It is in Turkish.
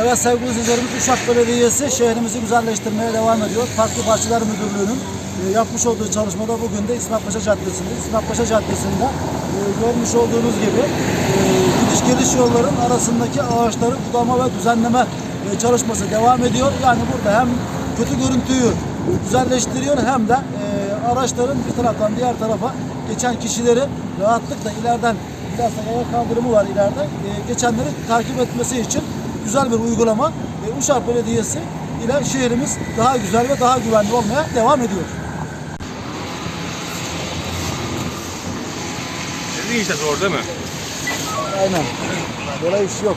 Evet sevgili izleyicilerimiz Uşak Belediyesi şehrimizi güzelleştirmeye devam ediyor. Farklı Bahçeler Müdürlüğü'nün e, yapmış olduğu çalışmada bugün de İsmet Paşa Caddesi'nde. İsmet Paşa Caddesi'nde e, görmüş olduğunuz gibi e, gidiş geliş yolların arasındaki ağaçları budama ve düzenleme e, çalışması devam ediyor. Yani burada hem kötü görüntüyü güzelleştiriyor hem de araçların bir taraftan diğer tarafa geçen kişileri rahatlıkla ileriden biraz da yaya kaldırımı var ileride. E, geçenleri takip etmesi için güzel bir uygulama. E, Uşak Belediyesi ile şehrimiz daha güzel ve daha güvenli olmaya devam ediyor. Sizin işte zor değil mi? Aynen. Böyle iş yok.